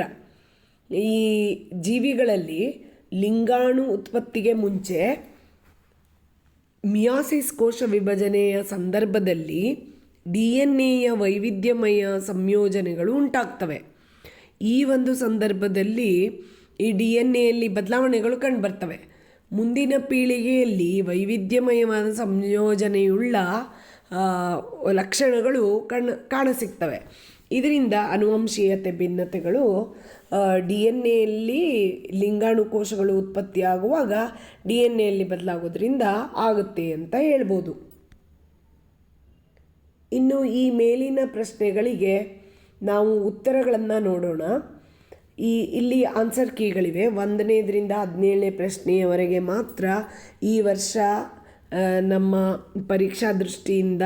S1: ಈ ಜೀವಿಗಳಲ್ಲಿ ಲಿಂಗಾಣು ಉತ್ಪತ್ತಿಗೆ ಮುಂಚೆ ಮಿಯಾಸಿಸ್ ಕೋಶ ವಿಭಜನೆಯ ಸಂದರ್ಭದಲ್ಲಿ ಡಿ ಎನ್ ಎಯ ವೈವಿಧ್ಯಮಯ ಸಂಯೋಜನೆಗಳು ಉಂಟಾಗ್ತವೆ. ಈ ಒಂದು ಸಂದರ್ಭದಲ್ಲಿ ಈ ಡಿ ಎನ್ ಎಯಲ್ಲಿ ಬದಲಾವಣೆಗಳು ಕಂಡುಬರ್ತವೆ. ಮುಂದಿನ ಪೀಳಿಗೆಯಲ್ಲಿ ವೈವಿಧ್ಯಮಯವಾದ ಸಂಯೋಜನೆಯುಳ್ಳ ಲಕ್ಷಣಗಳು ಕಣ್, ಕಾಣಸಿಗ್ತವೆ. ಇದರಿಂದ ಅನುವಂಶೀಯತೆ ಭಿನ್ನತೆಗಳು ಡಿ ಎನ್ ಎಯಲ್ಲಿ ಲಿಂಗಾಣು ಕೋಶಗಳು ಉತ್ಪತ್ತಿಯಾಗುವಾಗ ಡಿ ಎನ್ ಎಯಲ್ಲಿ ಬದಲಾಗೋದ್ರಿಂದ ಆಗುತ್ತೆ ಅಂತ ಹೇಳ್ಬೋದು. ಇನ್ನು ಈ ಮೇಲಿನ ಪ್ರಶ್ನೆಗಳಿಗೆ ನಾವು ಉತ್ತರಗಳನ್ನು ನೋಡೋಣ. ಈ, ಇಲ್ಲಿ ಆನ್ಸರ್ ಕೀಗಳಿವೆ ಒಂದನೇದರಿಂದ ಹದಿನೇಳನೇ ಪ್ರಶ್ನೆಯವರೆಗೆ ಮಾತ್ರ ಈ ವರ್ಷ ನಮ್ಮ ಪರೀಕ್ಷಾ ದೃಷ್ಟಿಯಿಂದ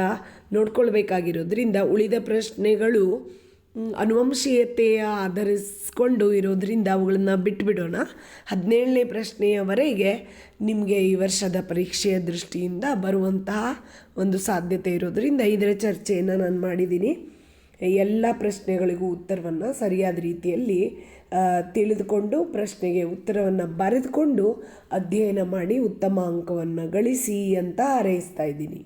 S1: ನೋಡ್ಕೊಳ್ಬೇಕಾಗಿರೋದ್ರಿಂದ ಉಳಿದ ಪ್ರಶ್ನೆಗಳು ಅನುವಂಶೀಯತೆಯ ಆಧರಿಸ್ಕೊಂಡು ಇರೋದರಿಂದ ಅವುಗಳನ್ನು ಬಿಟ್ಬಿಡೋಣ. ಹದಿನೇಳನೇ ಪ್ರಶ್ನೆಯವರೆಗೆ ನಿಮಗೆ ಈ ವರ್ಷದ ಪರೀಕ್ಷೆಯ ದೃಷ್ಟಿಯಿಂದ ಬರುವಂತಹ ಒಂದು ಸಾಧ್ಯತೆ ಇರೋದರಿಂದ ಇದರ ಚರ್ಚೆಯನ್ನು ನಾನು ಮಾಡಿದ್ದೀನಿ. ಎಲ್ಲ ಪ್ರಶ್ನೆಗಳಿಗೂ ಉತ್ತರವನ್ನು ಸರಿಯಾದ ರೀತಿಯಲ್ಲಿ ತಿಳಿದುಕೊಂಡು ಪ್ರಶ್ನೆಗೆ ಉತ್ತರವನ್ನು ಬರೆದುಕೊಂಡು ಅಧ್ಯಯನ ಮಾಡಿ ಉತ್ತಮ ಅಂಕವನ್ನು ಗಳಿಸಿ ಅಂತ ಹಾರೈಸ್ತಾ ಇದ್ದೀನಿ.